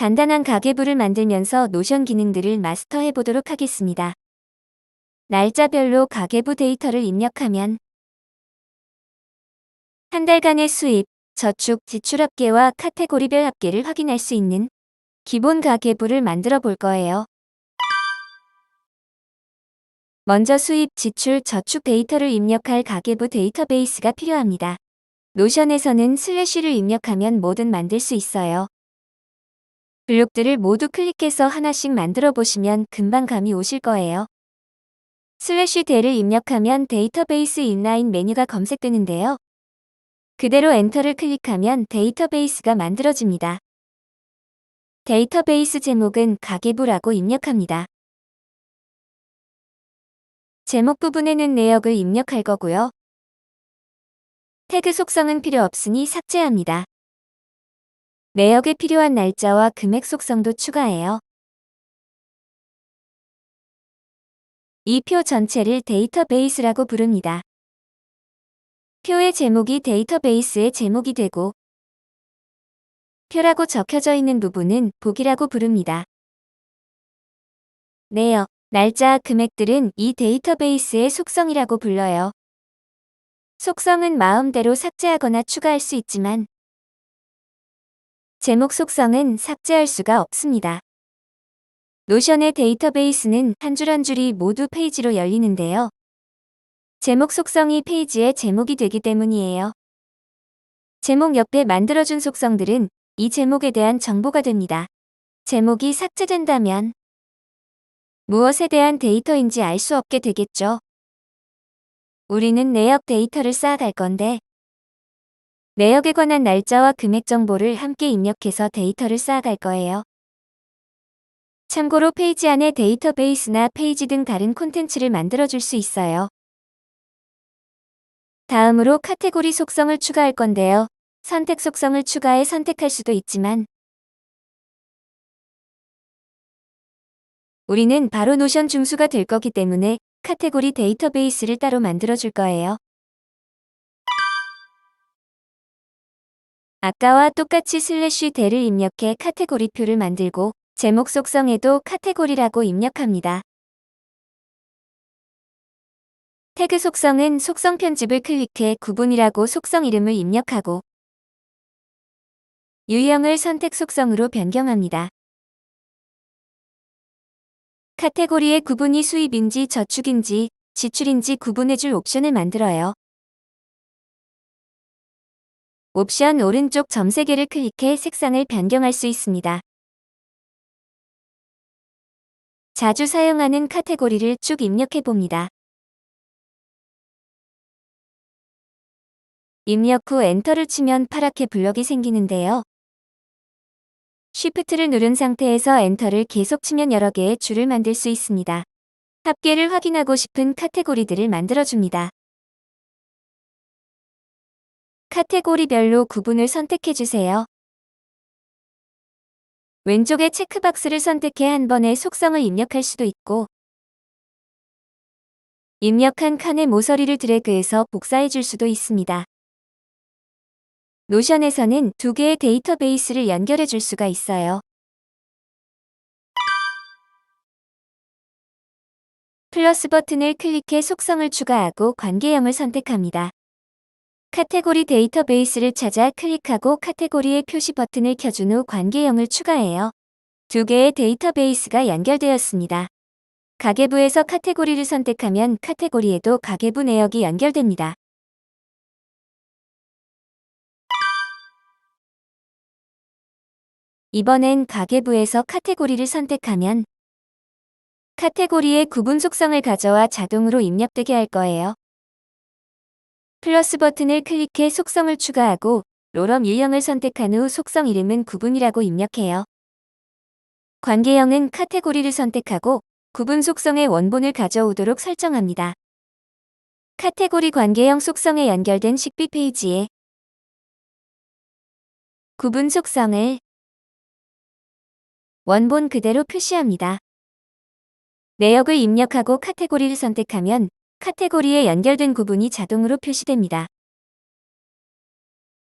간단한 가계부를 만들면서 노션 기능들을 마스터해 보도록 하겠습니다. 날짜별로 가계부 데이터를 입력하면 한 달간의 수입, 저축, 지출 합계와 카테고리별 합계를 확인할 수 있는 기본 가계부를 만들어 볼 거예요. 먼저 수입, 지출, 저축 데이터를 입력할 가계부 데이터베이스가 필요합니다. 노션에서는 슬래시를 입력하면 뭐든 만들 수 있어요. 블록들을 모두 클릭해서 하나씩 만들어 보시면 금방 감이 오실 거예요. 슬래시 대를 입력하면 데이터베이스 인라인 메뉴가 검색되는데요. 그대로 엔터를 클릭하면 데이터베이스가 만들어집니다. 데이터베이스 제목은 가계부라고 입력합니다. 제목 부분에는 내역을 입력할 거고요. 태그 속성은 필요 없으니 삭제합니다. 내역에 필요한 날짜와 금액 속성도 추가해요. 이 표 전체를 데이터베이스라고 부릅니다. 표의 제목이 데이터베이스의 제목이 되고 표라고 적혀져 있는 부분은 보기라고 부릅니다. 내역, 날짜, 금액들은 이 데이터베이스의 속성이라고 불러요. 속성은 마음대로 삭제하거나 추가할 수 있지만 제목 속성은 삭제할 수가 없습니다. 노션의 데이터베이스는 한 줄 한 줄이 모두 페이지로 열리는데요. 제목 속성이 페이지의 제목이 되기 때문이에요. 제목 옆에 만들어준 속성들은 이 제목에 대한 정보가 됩니다. 제목이 삭제된다면 무엇에 대한 데이터인지 알 수 없게 되겠죠. 우리는 내역 데이터를 쌓아갈 건데 내역에 관한 날짜와 금액 정보를 함께 입력해서 데이터를 쌓아갈 거예요. 참고로 페이지 안에 데이터베이스나 페이지 등 다른 콘텐츠를 만들어줄 수 있어요. 다음으로 카테고리 속성을 추가할 건데요. 선택 속성을 추가해 선택할 수도 있지만 우리는 바로 노션 중수가 될 거기 때문에 카테고리 데이터베이스를 따로 만들어 줄 거예요. 아까와 똑같이 슬래시 대를 입력해 카테고리표를 만들고 제목 속성에도 카테고리라고 입력합니다. 태그 속성은 속성 편집을 클릭해 구분이라고 속성 이름을 입력하고 유형을 선택 속성으로 변경합니다. 카테고리의 구분이 수입인지 저축인지 지출인지 구분해줄 옵션을 만들어요. 옵션 오른쪽 점 3개를 클릭해 색상을 변경할 수 있습니다. 자주 사용하는 카테고리를 쭉 입력해 봅니다. 입력 후 엔터를 치면 파랗게 블럭이 생기는데요. 쉬프트를 누른 상태에서 엔터를 계속 치면 여러 개의 줄을 만들 수 있습니다. 합계를 확인하고 싶은 카테고리들을 만들어줍니다. 카테고리별로 구분을 선택해주세요. 왼쪽에 체크박스를 선택해 한 번에 속성을 입력할 수도 있고 입력한 칸의 모서리를 드래그해서 복사해 줄 수도 있습니다. 노션에서는 두 개의 데이터베이스를 연결해 줄 수가 있어요. 플러스 버튼을 클릭해 속성을 추가하고 관계형을 선택합니다. 카테고리 데이터베이스를 찾아 클릭하고 카테고리의 표시 버튼을 켜준 후 관계형을 추가해요. 두 개의 데이터베이스가 연결되었습니다. 가계부에서 카테고리를 선택하면 카테고리에도 가계부 내역이 연결됩니다. 이번엔 가계부에서 카테고리를 선택하면 카테고리의 구분 속성을 가져와 자동으로 입력되게 할 거예요. 플러스 버튼을 클릭해 속성을 추가하고 롤럼 유형을 선택한 후 속성 이름은 구분이라고 입력해요. 관계형은 카테고리를 선택하고 구분 속성의 원본을 가져오도록 설정합니다. 카테고리 관계형 속성에 연결된 식비 페이지에 구분 속성을 원본 그대로 표시합니다. 내역을 입력하고 카테고리를 선택하면 카테고리에 연결된 구분이 자동으로 표시됩니다.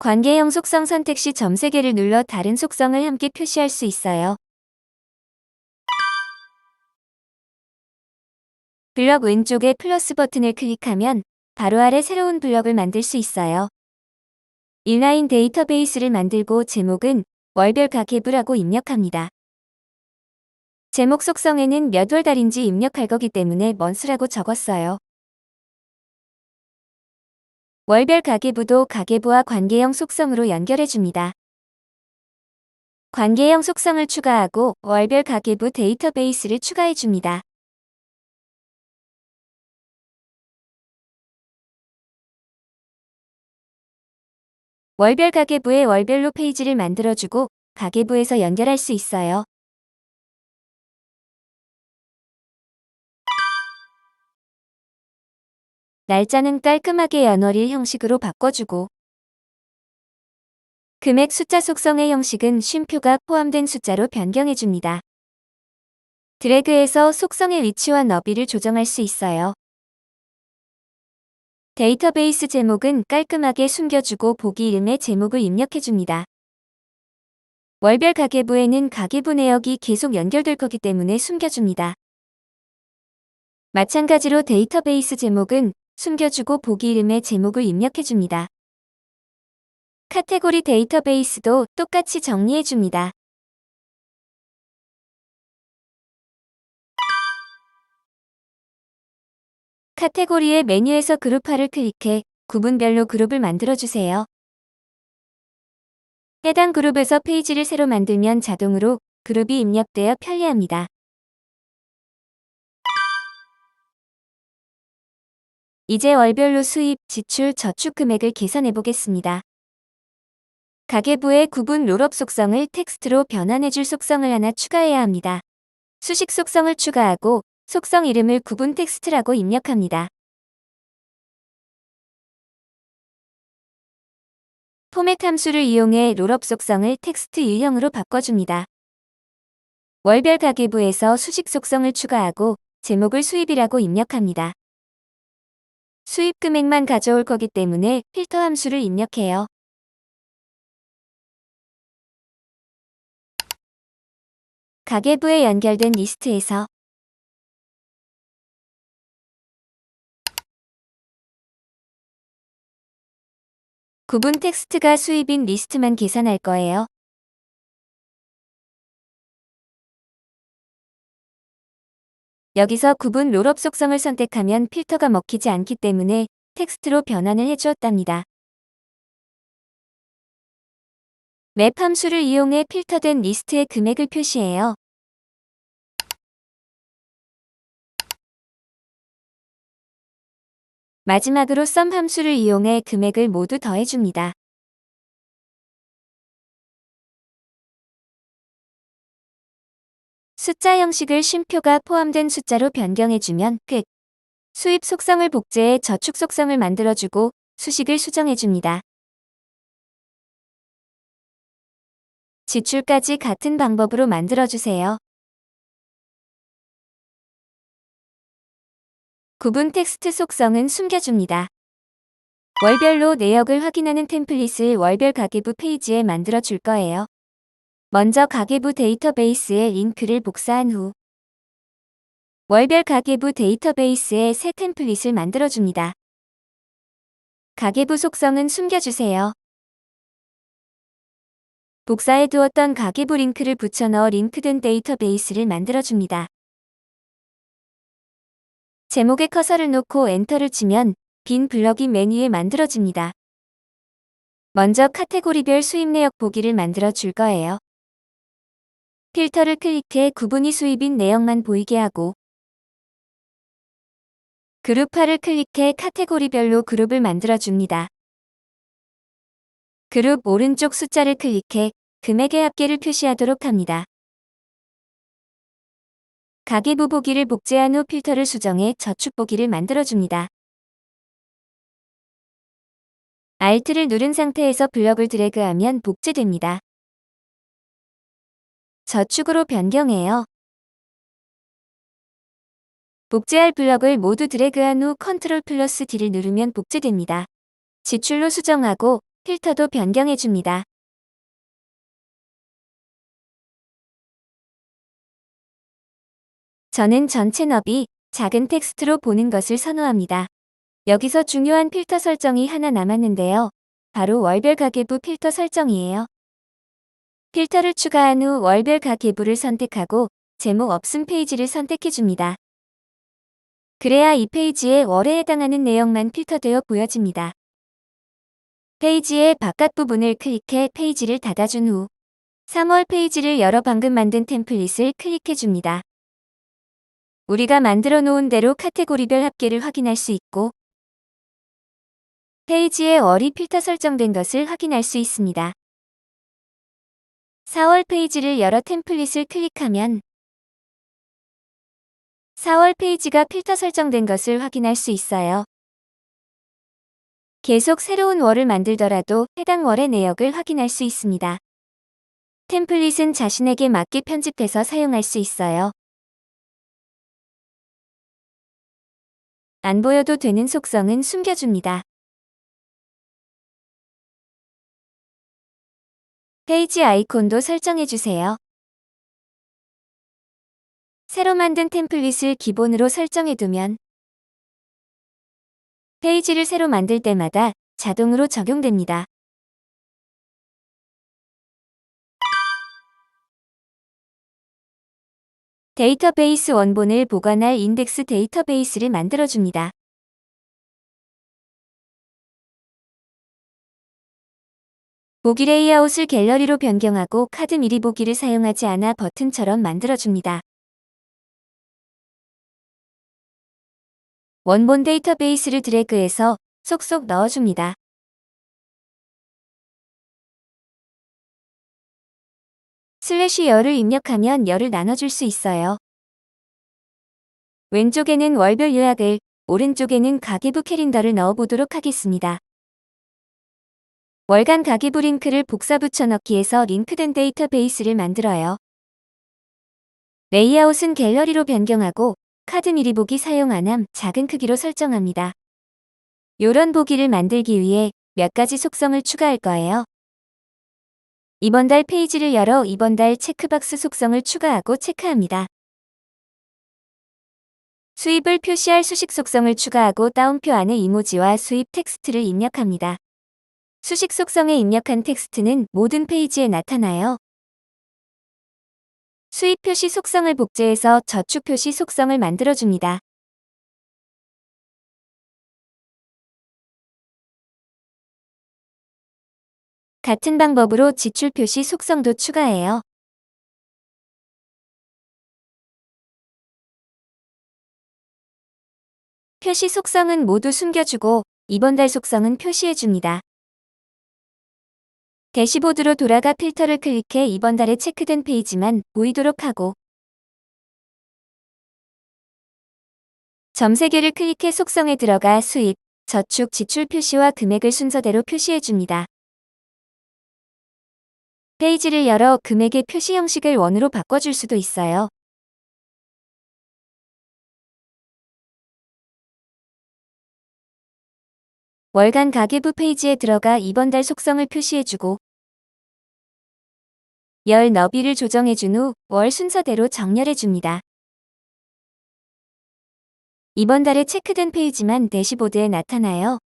관계형 속성 선택 시 점 3개를 눌러 다른 속성을 함께 표시할 수 있어요. 블럭 왼쪽에 플러스 버튼을 클릭하면 바로 아래 새로운 블럭을 만들 수 있어요. 인라인 데이터베이스를 만들고 제목은 월별 가계부라고 입력합니다. 제목 속성에는 몇 월 달인지 입력할 거기 때문에 먼스라고 적었어요. 월별 가계부도 가계부와 관계형 속성으로 연결해 줍니다. 관계형 속성을 추가하고 월별 가계부 데이터베이스를 추가해 줍니다. 월별 가계부에 월별로 페이지를 만들어주고 가계부에서 연결할 수 있어요. 날짜는 깔끔하게 연월일 형식으로 바꿔주고 금액 숫자 속성의 형식은 쉼표가 포함된 숫자로 변경해줍니다. 드래그해서 속성의 위치와 너비를 조정할 수 있어요. 데이터베이스 제목은 깔끔하게 숨겨주고 보기 이름의 제목을 입력해줍니다. 월별 가계부에는 가계부 내역이 계속 연결될 거기 때문에 숨겨줍니다. 마찬가지로 데이터베이스 제목은 숨겨주고 보기 이름의 제목을 입력해줍니다. 카테고리 데이터베이스도 똑같이 정리해줍니다. 카테고리의 메뉴에서 그룹화를 클릭해 구분별로 그룹을 만들어주세요. 해당 그룹에서 페이지를 새로 만들면 자동으로 그룹이 입력되어 편리합니다. 이제 월별로 수입, 지출, 저축 금액을 계산해 보겠습니다. 가계부의 구분 롤업 속성을 텍스트로 변환해 줄 속성을 하나 추가해야 합니다. 수식 속성을 추가하고 속성 이름을 구분 텍스트라고 입력합니다. 포맷 함수를 이용해 롤업 속성을 텍스트 유형으로 바꿔줍니다. 월별 가계부에서 수식 속성을 추가하고 제목을 수입이라고 입력합니다. 수입 금액만 가져올 거기 때문에 필터 함수를 입력해요. 가계부에 연결된 리스트에서 구분 텍스트가 수입인 리스트만 계산할 거예요. 여기서 구분 롤업 속성을 선택하면 필터가 먹히지 않기 때문에 텍스트로 변환을 해주었답니다. 맵 함수를 이용해 필터된 리스트의 금액을 표시해요. 마지막으로 썸 함수를 이용해 금액을 모두 더해줍니다. 숫자 형식을 쉼표가 포함된 숫자로 변경해주면 끝. 수입 속성을 복제해 저축 속성을 만들어주고 수식을 수정해줍니다. 지출까지 같은 방법으로 만들어주세요. 구분 텍스트 속성은 숨겨줍니다. 월별로 내역을 확인하는 템플릿을 월별 가계부 페이지에 만들어 줄 거예요. 먼저 가계부 데이터베이스에 링크를 복사한 후 월별 가계부 데이터베이스에 새 템플릿을 만들어줍니다. 가계부 속성은 숨겨주세요. 복사해 두었던 가계부 링크를 붙여넣어 링크된 데이터베이스를 만들어줍니다. 제목에 커서를 놓고 엔터를 치면 빈 블럭이 메뉴에 만들어집니다. 먼저 카테고리별 수입 내역 보기를 만들어 줄 거예요. 필터를 클릭해 구분이 수입인 내역만 보이게 하고 그룹화를 클릭해 카테고리별로 그룹을 만들어 줍니다. 그룹 오른쪽 숫자를 클릭해 금액의 합계를 표시하도록 합니다. 가계부 보기를 복제한 후 필터를 수정해 저축 보기를 만들어줍니다. Alt를 누른 상태에서 블럭을 드래그하면 복제됩니다. 저축으로 변경해요. 복제할 블럭을 모두 드래그한 후 컨트롤 플러스 D를 누르면 복제됩니다. 지출로 수정하고 필터도 변경해줍니다. 저는 전체 너비 작은 텍스트로 보는 것을 선호합니다. 여기서 중요한 필터 설정이 하나 남았는데요. 바로 월별 가계부 필터 설정이에요. 필터를 추가한 후 월별 가계부를 선택하고 제목 없음 페이지를 선택해줍니다. 그래야 이 페이지에 월에 해당하는 내용만 필터되어 보여집니다. 페이지의 바깥 부분을 클릭해 페이지를 닫아준 후 3월 페이지를 열어 방금 만든 템플릿을 클릭해줍니다. 우리가 만들어 놓은 대로 카테고리별 합계를 확인할 수 있고 페이지에 월이 필터 설정된 것을 확인할 수 있습니다. 4월 페이지를 열어 템플릿을 클릭하면 4월 페이지가 필터 설정된 것을 확인할 수 있어요. 계속 새로운 월을 만들더라도 해당 월의 내역을 확인할 수 있습니다. 템플릿은 자신에게 맞게 편집해서 사용할 수 있어요. 안 보여도 되는 속성은 숨겨줍니다. 페이지 아이콘도 설정해주세요. 새로 만든 템플릿을 기본으로 설정해두면 페이지를 새로 만들 때마다 자동으로 적용됩니다. 데이터베이스 원본을 보관할 인덱스 데이터베이스를 만들어줍니다. 보기 레이아웃을 갤러리로 변경하고 카드 미리 보기를 사용하지 않아 버튼처럼 만들어줍니다. 원본 데이터베이스를 드래그해서 쏙쏙 넣어줍니다. 슬래시 열을 입력하면 열을 나눠줄 수 있어요. 왼쪽에는 월별 요약을, 오른쪽에는 가계부 캐린더를 넣어보도록 하겠습니다. 월간 가계부 링크를 복사 붙여넣기에서 링크된 데이터베이스를 만들어요. 레이아웃은 갤러리로 변경하고 카드 미리 보기 사용 안함 작은 크기로 설정합니다. 요런 보기를 만들기 위해 몇 가지 속성을 추가할 거예요. 이번 달 페이지를 열어 이번 달 체크박스 속성을 추가하고 체크합니다. 수입을 표시할 수식 속성을 추가하고 따옴표 안에 이모지와 수입 텍스트를 입력합니다. 수식 속성에 입력한 텍스트는 모든 페이지에 나타나요. 수입 표시 속성을 복제해서 저축 표시 속성을 만들어줍니다. 같은 방법으로 지출 표시 속성도 추가해요. 표시 속성은 모두 숨겨주고 이번 달 속성은 표시해줍니다. 대시보드로 돌아가 필터를 클릭해 이번 달에 체크된 페이지만 보이도록 하고 점 3개를 클릭해 속성에 들어가 수입, 저축, 지출 표시와 금액을 순서대로 표시해줍니다. 페이지를 열어 금액의 표시 형식을 원으로 바꿔줄 수도 있어요. 월간 가계부 페이지에 들어가 이번 달 속성을 표시해주고 열 너비를 조정해준 후 월 순서대로 정렬해줍니다. 이번 달에 체크된 페이지만 대시보드에 나타나요.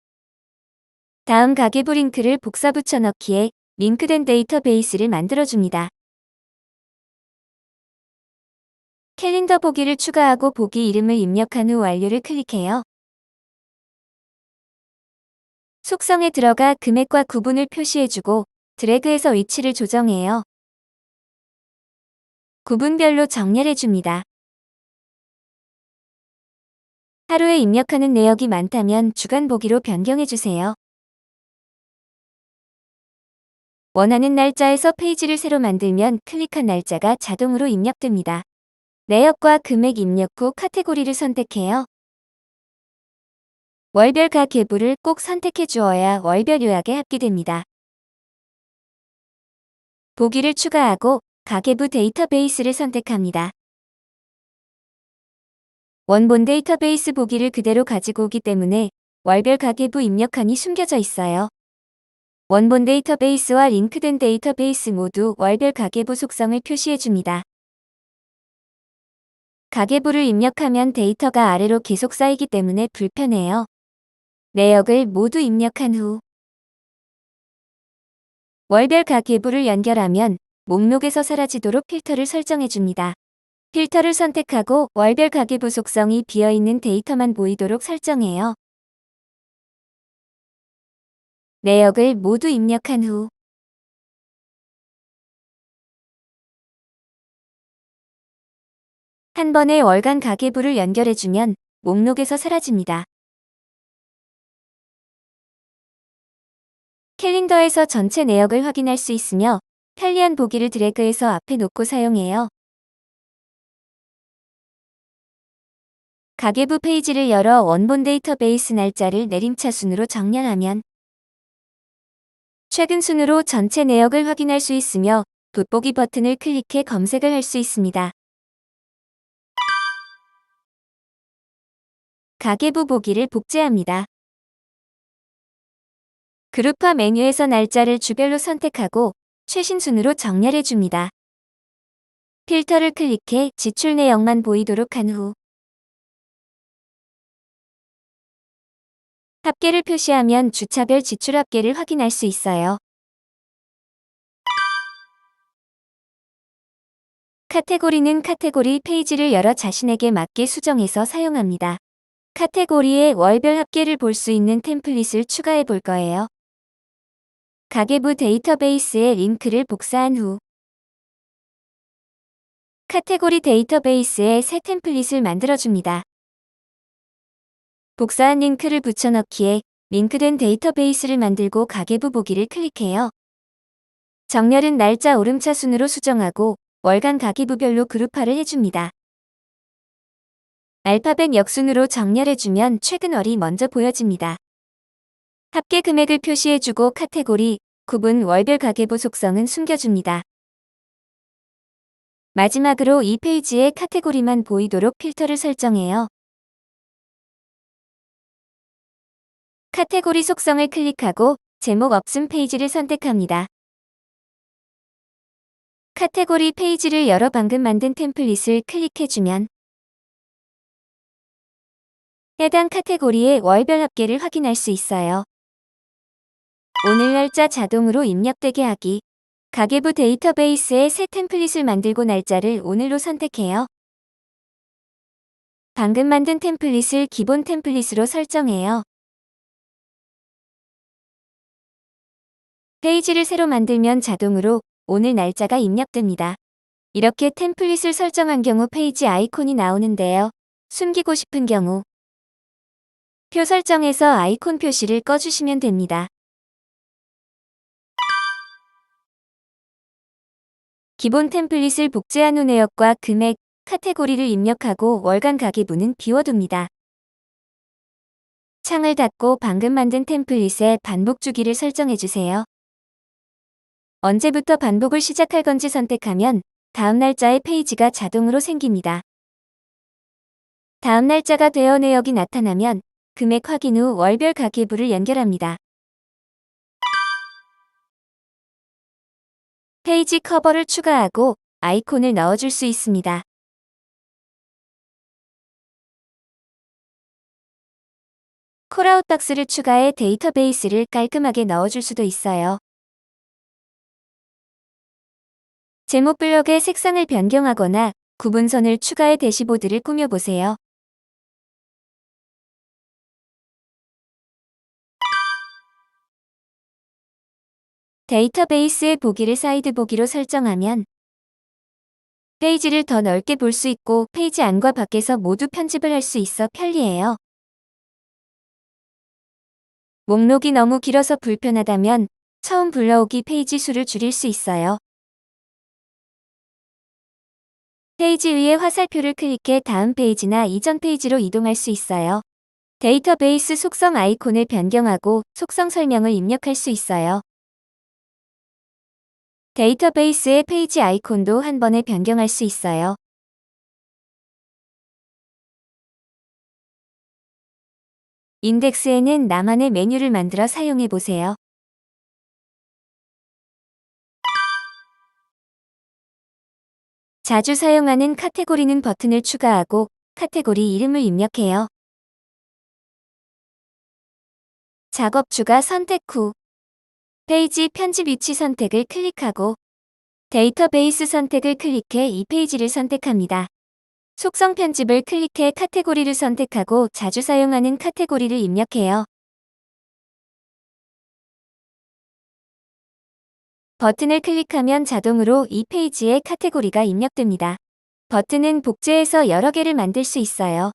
다음 가계부 링크를 복사 붙여넣기에 링크된 데이터베이스를 만들어줍니다. 캘린더 보기를 추가하고 보기 이름을 입력한 후 완료를 클릭해요. 속성에 들어가 금액과 구분을 표시해주고 드래그해서 위치를 조정해요. 구분별로 정렬해줍니다. 하루에 입력하는 내역이 많다면 주간 보기로 변경해주세요. 원하는 날짜에서 페이지를 새로 만들면 클릭한 날짜가 자동으로 입력됩니다. 내역과 금액 입력 후 카테고리를 선택해요. 월별 각 계부를 꼭 선택해 주어야 월별 요약에 합기됩니다. 보기를 추가하고 가계부 데이터베이스를 선택합니다. 원본 데이터베이스 보기를 그대로 가지고 오기 때문에 월별 가계부 입력칸이 숨겨져 있어요. 원본 데이터베이스와 링크된 데이터베이스 모두 월별 가계부 속성을 표시해줍니다. 가계부를 입력하면 데이터가 아래로 계속 쌓이기 때문에 불편해요. 내역을 모두 입력한 후 월별 가계부를 연결하면 목록에서 사라지도록 필터를 설정해 줍니다. 필터를 선택하고 월별 가계부 속성이 비어있는 데이터만 보이도록 설정해요. 내역을 모두 입력한 후 한 번에 월간 가계부를 연결해주면 목록에서 사라집니다. 캘린더에서 전체 내역을 확인할 수 있으며 편리한 보기를 드래그해서 앞에 놓고 사용해요. 가계부 페이지를 열어 원본 데이터베이스 날짜를 내림차 순으로 정렬하면 최근 순으로 전체 내역을 확인할 수 있으며 돋보기 버튼을 클릭해 검색을 할 수 있습니다. 가계부 보기를 복제합니다. 그룹화 메뉴에서 날짜를 주별로 선택하고 최신 순으로 정렬해 줍니다. 필터를 클릭해 지출 내역만 보이도록 한 후 합계를 표시하면 주차별 지출 합계를 확인할 수 있어요. 카테고리는 카테고리 페이지를 열어 자신에게 맞게 수정해서 사용합니다. 카테고리에 월별 합계를 볼 수 있는 템플릿을 추가해 볼 거예요. 가계부 데이터베이스에 링크를 복사한 후 카테고리 데이터베이스에 새 템플릿을 만들어줍니다. 복사한 링크를 붙여넣기에 링크된 데이터베이스를 만들고 가계부 보기를 클릭해요. 정렬은 날짜 오름차 순으로 수정하고 월간 가계부별로 그룹화를 해줍니다. 알파벳 역순으로 정렬해주면 최근 월이 먼저 보여집니다. 합계 금액을 표시해주고 카테고리, 구분 월별 가계부 속성은 숨겨줍니다. 마지막으로 이 페이지의 카테고리만 보이도록 필터를 설정해요. 카테고리 속성을 클릭하고 제목 없음 페이지를 선택합니다. 카테고리 페이지를 열어 방금 만든 템플릿을 클릭해주면 해당 카테고리의 월별 합계를 확인할 수 있어요. 오늘 날짜 자동으로 입력되게 하기. 가계부 데이터베이스에 새 템플릿을 만들고 날짜를 오늘로 선택해요. 방금 만든 템플릿을 기본 템플릿으로 설정해요. 페이지를 새로 만들면 자동으로 오늘 날짜가 입력됩니다. 이렇게 템플릿을 설정한 경우 페이지 아이콘이 나오는데요. 숨기고 싶은 경우 표 설정에서 아이콘 표시를 꺼주시면 됩니다. 기본 템플릿을 복제한 후 내역과 금액, 카테고리를 입력하고 월간 가계부는 비워둡니다. 창을 닫고 방금 만든 템플릿에 반복 주기를 설정해주세요. 언제부터 반복을 시작할 건지 선택하면 다음 날짜의 페이지가 자동으로 생깁니다. 다음 날짜가 되어 내역이 나타나면 금액 확인 후 월별 가계부를 연결합니다. 페이지 커버를 추가하고 아이콘을 넣어줄 수 있습니다. 콜아웃 박스를 추가해 데이터베이스를 깔끔하게 넣어줄 수도 있어요. 제목 블럭의 색상을 변경하거나 구분선을 추가해 대시보드를 꾸며보세요. 데이터베이스의 보기를 사이드 보기로 설정하면 페이지를 더 넓게 볼 수 있고 페이지 안과 밖에서 모두 편집을 할 수 있어 편리해요. 목록이 너무 길어서 불편하다면 처음 불러오기 페이지 수를 줄일 수 있어요. 페이지 위에 화살표를 클릭해 다음 페이지나 이전 페이지로 이동할 수 있어요. 데이터베이스 속성 아이콘을 변경하고 속성 설명을 입력할 수 있어요. 데이터베이스의 페이지 아이콘도 한 번에 변경할 수 있어요. 인덱스에는 나만의 메뉴를 만들어 사용해 보세요. 자주 사용하는 카테고리는 버튼을 추가하고 카테고리 이름을 입력해요. 작업 추가 선택 후 페이지 편집 위치 선택을 클릭하고 데이터베이스 선택을 클릭해 이 페이지를 선택합니다. 속성 편집을 클릭해 카테고리를 선택하고 자주 사용하는 카테고리를 입력해요. 버튼을 클릭하면 자동으로 이 페이지에 카테고리가 입력됩니다. 버튼은 복제해서 여러 개를 만들 수 있어요.